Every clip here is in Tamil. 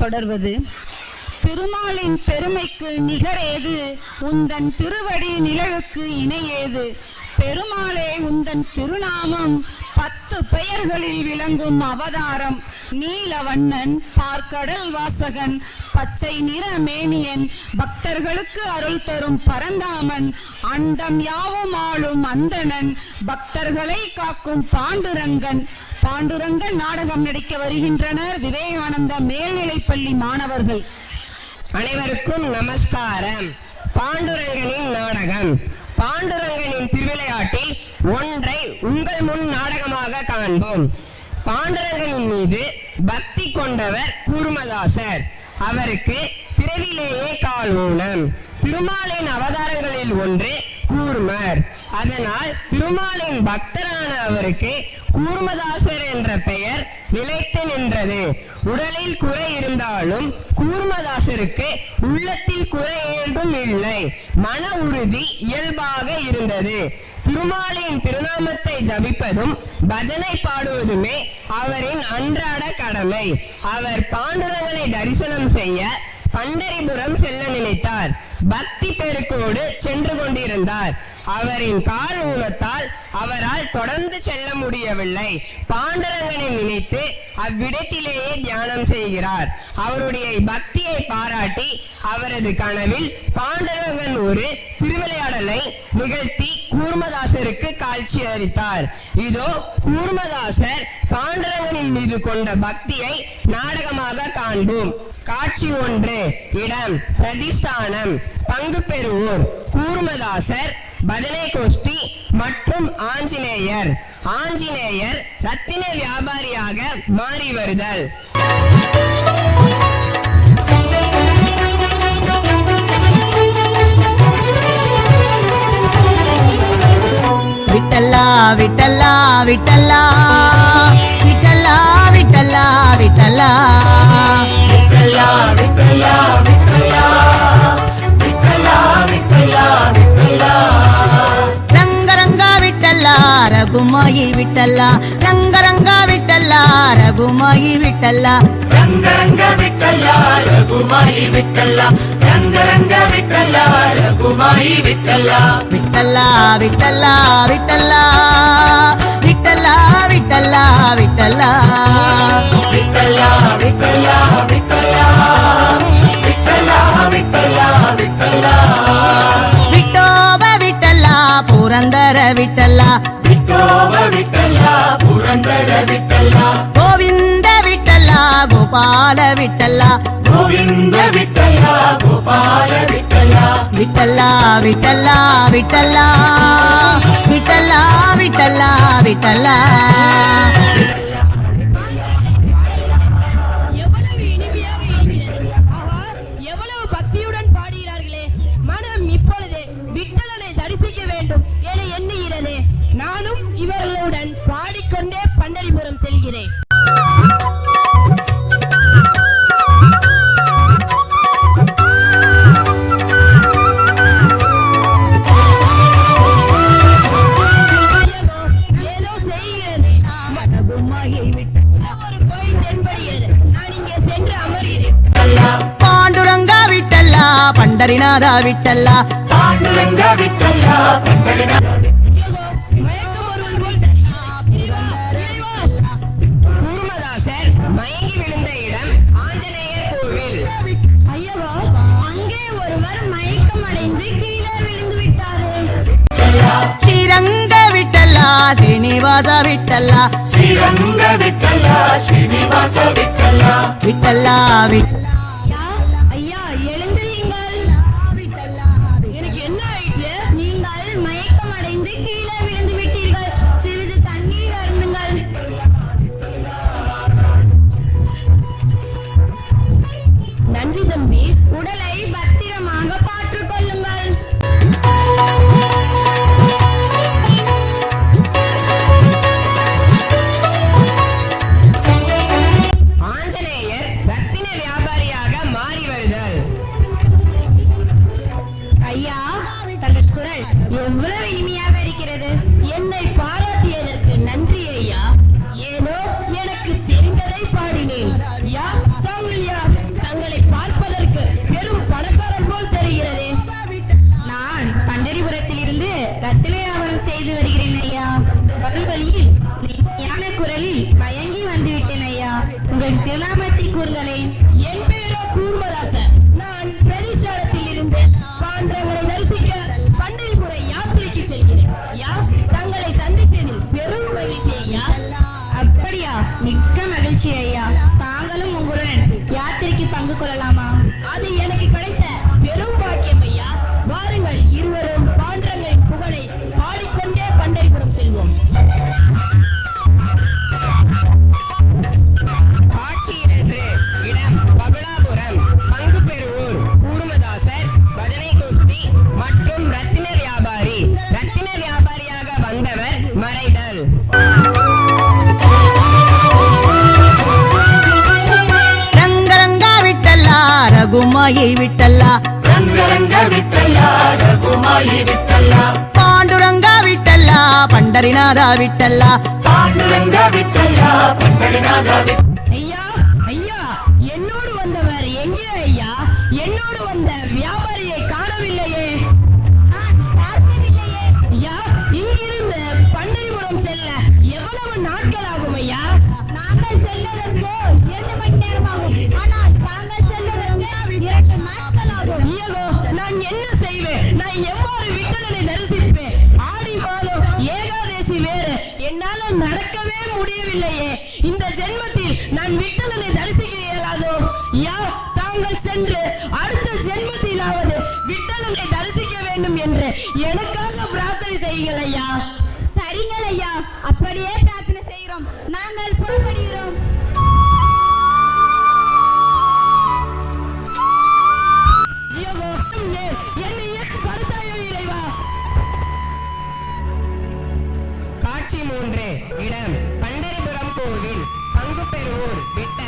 தொடர்வது. திருமாலின் பெருமைக்கு நிகரேது உந்தன் திருவடி நிழலுக்கு இணையேது. பெருமாளே உந்தன் திருநாமம் பத்து பெயர்களில் விளங்கும் அவதாரம். நீலவண்ணன் பார்க்கடல் வாசகன் பச்சை நிற மேனியன் பக்தர்களுக்கு அருள் தரும் பரந்தாமன். அண்டம் யாவும் ஆளும் அந்தணன் பக்தர்களை காக்கும் பாண்டுரங்கன். பாண்டுரங்கன் நாடகம் நடிக்க வருகின்றனர். விவேகானந்த மேல்நிலைப்பள்ளி மாணவர்கள். அனைவருக்கும் நமஸ்காரம். பாண்டுரங்கனின் நாடகம். பாண்டுரங்கனின் திருவிளையாட்டில் ஒன்றை உங்கள் முன் நாடகமாக காண்போம். பாண்டுரங்கனின் மீது பக்தி கொண்டவர் கூர்மதாசர். அவருக்கு பிறவிலேயே கால் ஊனம். திருமாலின் அவதாரங்களில் ஒன்று கூர்மர். அதனால் திருமாலின் பக்தரான அவருக்கு கூர்மதாசர் என்ற பெயர் நிலைத்து நின்றது. உடலில் குறை இருந்தாலும் கூர்மதாசருக்கு உள்ளத்தில் குறை ஏதும் இல்லை. மன உறுதி இயல்பாக இருந்தது. திருமாலின் திருநாமத்தை ஜபிப்பதும் பஜனை பாடுவதுமே அவரின் அன்றாட கடமை. அவர் பாண்டுரங்கனை தரிசனம் செய்ய பண்டரிபுரம் செல்ல நினைத்தார். பக்தி பெருக்கோடு சென்று கொண்டிருந்தார். அவரின் கால் ஊனத்தால் அவரால் தொடர்ந்து செல்ல முடியவில்லை. பாண்டரங்கனை நினைத்து அவ்விடத்திலேயே தியானம் செய்கிறார். அவருடைய பக்தியை பாராட்டி அவரது கனவில் பாண்டரங்கன் ஒரு திருவிளையாடலை நிகழ்த்தி கூர்மதாசருக்கு காட்சி அளித்தார். இதோ கூர்மதாசர் பாண்டரங்கனின் மீது கொண்ட பக்தியை நாடகமாக காண்போம். காட்சி ஒன்று இடம் பிரதிஸ்தானம் பங்கு பெறுவோர் கூர்மதாசர் பஜனை கோஷ்டி மற்றும் ஆஞ்சநேயர். ஆஞ்சநேயர் ரத்தின வியாபாரியாக மாறி வருதல். விட்டல்லா விட்டல்லா விட்டல்லா. விட்டல்லா விட்டல்லா விட்டல்லா. விட்டலா விட்டலா விட்டலா. விட்டலா விட்டலா விட்டலா. రంగరంగా విట్టల్లా రఘుమాయి విట్టల్లా రంగరంగా విట్టల్లా రఘుమాయి విట్టల్లా రంగరంగ ரகுமாயி விட்டல்லா விட்டல்லா விட்டல்லா விட்டல்லா விட்டல்லா விட்டல்லா விட்டல்லா விட்டல்லா விட்டல்லா விட்டலா விட்டலா விட்டோப விட்டலா புரந்தர விட்டலா விட்டோப விட்டலா புரந்தர விட்டலா கோவிந்த விட்டலா கோபால விட்டலா கோவிந்த விட்டலா கோபால விட்டலா விட்டலா விட்டலா விட்டலா விட்டலா விட்டலா விட்டலா இவர்களுடன் பாடிக்கொண்டே பண்டரிபுரம் செல்கிறேன். ஏதோ செய்கிறது. ஒரு கோயில் தென்படுகிறது நான் இங்கே விட்டல்லா ஸ்ரீனிவாச விட்டல்லா. ஸ்ரீரங்க விட்டல்லா ஸ்ரீனிவாச விட்டல்லா. விட்டல்லா விட்டல்லா recuérdale ரகுமாயி விட்டல்லா రంగరంగ విట్టల్లా రఘుమాయి విట్టల్లా పాండురంగ విట్టల్లా పండరినాథ విట్టల్లా పాండురంగ విట్టల్లా పండరినాథ విట్టల్లా ஜென்மத்தில் நான் விட்டலனை தரிசிக்க இயலாதோ? யா தாங்கள் சென்று அடுத்த ஜென்மத்திலாவது விட்டலனை தரிசிக்க வேண்டும் என்று எனக்காக பிரார்த்தனை செய்யுங்கள் ஐயா. சரிங்கள் ஐயா. அப்படியே பிரார்த்தனை செய்கிறோம். நாங்கள் புறப்படுகிறோம். algo peor.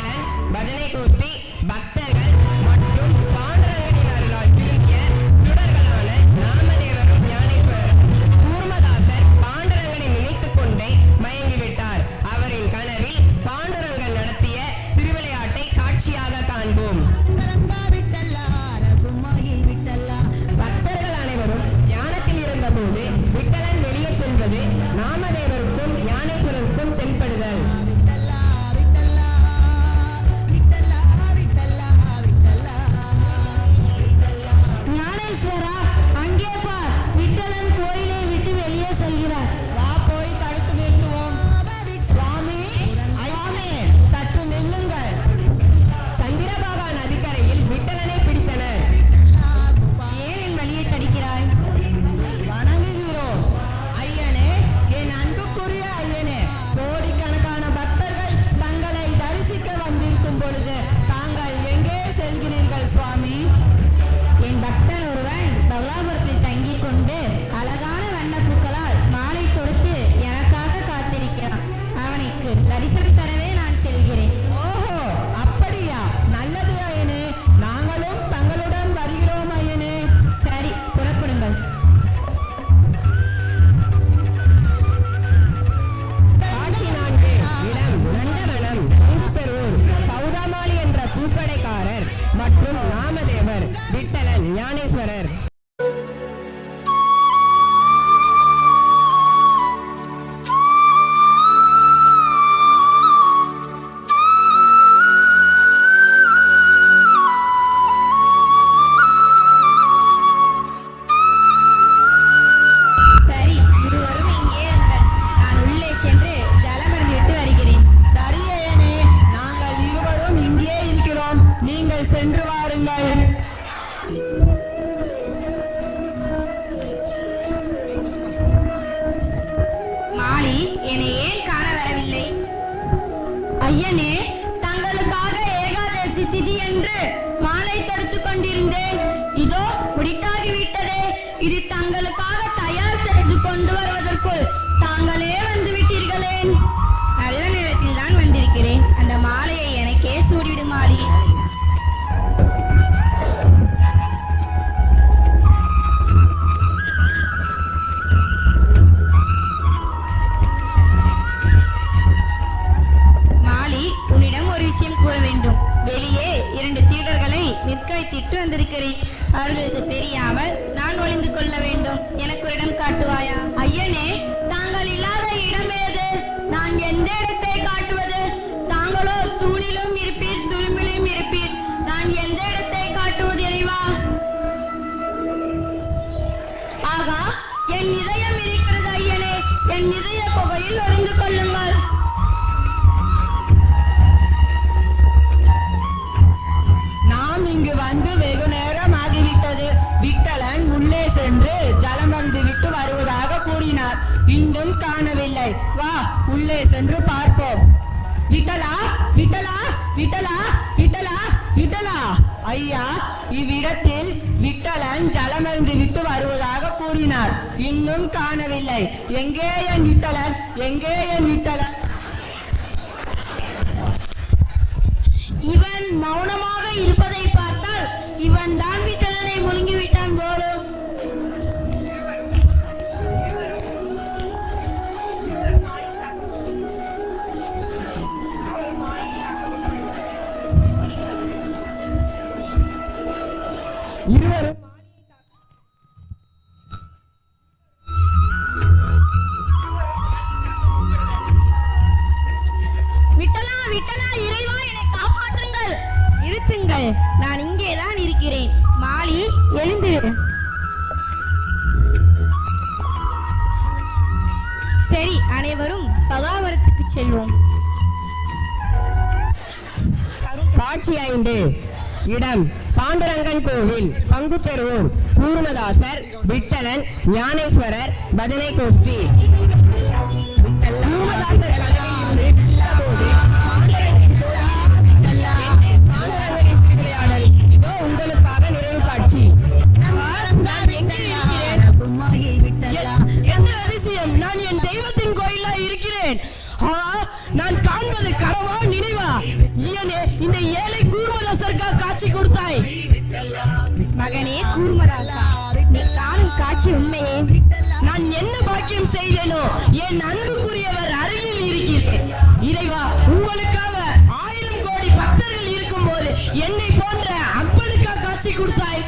இது தங்களுக்காக தயார் செய்து கொண்டு வருவதற்குள் தாங்களே வந்து விட்டீர்களே. நல்ல நேரத்தில் தான் வந்திருக்கிறேன். அந்த மாலையை எனக்கே சூடிவிடும் மாலி. வெளியே இரண்டு தீடர்களை நிற்க வைத்திட்டு வந்திருக்கிறேன். அவர்களுக்கு தெரியாமல் എനക്കൊരിടം என்று பார்ப்போம். விட்டலா விட்டலா விட்டலா விட்டலா விட்டலா. ஐயா இவ்விடத்தில் விட்டலன் ஜலமருந்து விட்டு வருவதாக கூறினார். இன்னும் காணவில்லை. எங்கே என் விட்டலன்? எங்கே என் விட்டலன்? இவன் மௌனமாக இருப்பதை பார்த்தால் இவன் தான் விட்டலனை முழுங்கிவிட்டான் போலும். இருத்துங்கள் நான் இங்கேதான் இருக்கிறேன். மாலி எழுந்திரு சரி அனைவரும் பகாவரத்துக்கு செல்வோம். காட்சி ஐந்து. இடம் பாண்டுரங்கன் கோவில். பங்கு பெறுவோர் கூர்மதாசர் விட்டலன் ஞானேஸ்வரர் பஜனை கோஷ்டி. கூர்மதாசர் நீ காணும் காட்சி உண்மையே. நான் என்ன பாக்கியம் செய்தேனோ என் அன்புக்குரியவர் அருகில் இருக்கிறேன் இறைவா உங்களுக்காக ஆயிரம் கோடி பக்தர்கள் இருக்கும் போது என்னை போன்ற அப்பனுக்கா காட்சி கொடுத்தாய்.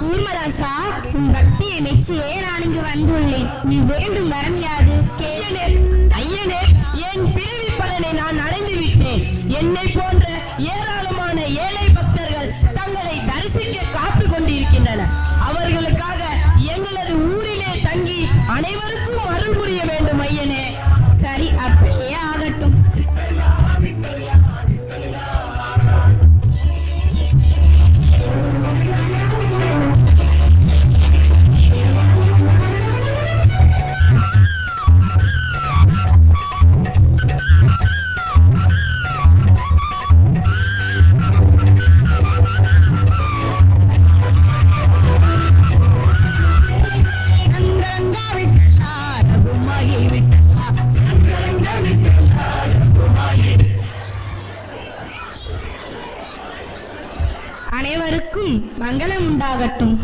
கூர்மராசா உன் பக்தியை மெச்சியே நான் இங்கு வந்துள்ளேன். நீ வேண்டும் வரம் யாது ஐயனே ஐயனே என் பிறவி பலனை நான் அடைந்து விட்டேன் என்னை போன்ற ஏராளமான அனைவருக்கும் மங்களம் உண்டாகட்டும்.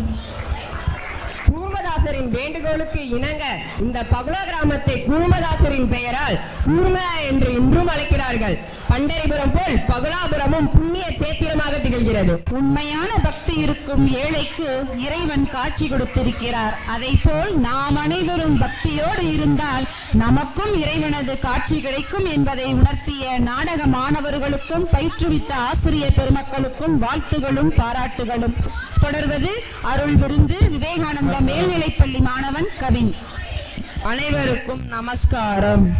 வேண்டுகோளுக்கு இணங்க இந்த பகுலா கிராமத்தை கூர்மதாசரின் பெயரால் கூர்ம என்று இன்றும் அழைக்கிறார்கள். பண்டரிபுரம் போல் பகுலாபுரமும் புண்ணிய சேத்திரமாக திகழ்கிறது. உண்மையான பக்தி இருக்கும் ஏழைக்கு இறைவன் காட்சி கொடுத்திருக்கிறார். அதை போல் நாம் அனைவரும் பக்தியோடு இருந்தால் நமக்கும் இறைவனது காட்சி கிடைக்கும் என்பதை உணர்த்திய நாடக மாணவர்களுக்கும் பயிற்றுவித்த ஆசிரியர் பெருமக்களுக்கும் வாழ்த்துகளும் பாராட்டுகளும். தொடர்வது அருள் விருந்து விவேகானந்த மேல்நிலைப்பள்ளி மாணவன் கவின். அனைவருக்கும் நமஸ்காரம்.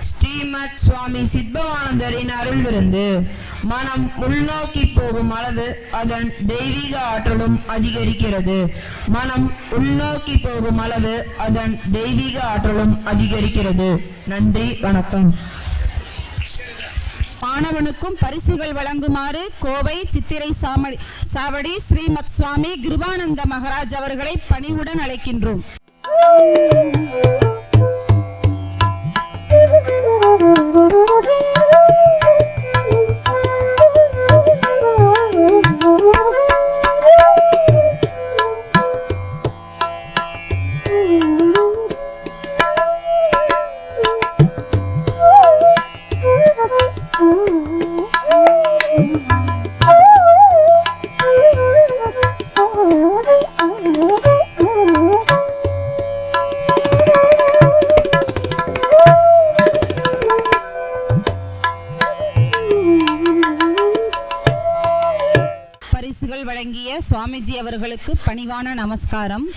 ஸ்ரீமத் சுவாமி சித்பவானந்தரின் அருள் விருந்து. மனம் உள்நோக்கி போகும் அளவு அதன் தெய்வீக ஆற்றலும் அதிகரிக்கிறது. மனம் உள்நோக்கி போகும் அளவு அதன் தெய்வீக ஆற்றலும் அதிகரிக்கிறது. நன்றி வணக்கம். மாணவனுக்கும் பரிசுகள் வழங்குமாறு கோவை சித்திரை சாமடி சாவடி ஸ்ரீமத் சுவாமி கிருபானந்த மகராஜ் அவர்களை பணிவுடன் அழைக்கின்றோம். சுவாமிஜி அவர்களுக்கு பணிவான நமஸ்காரம்.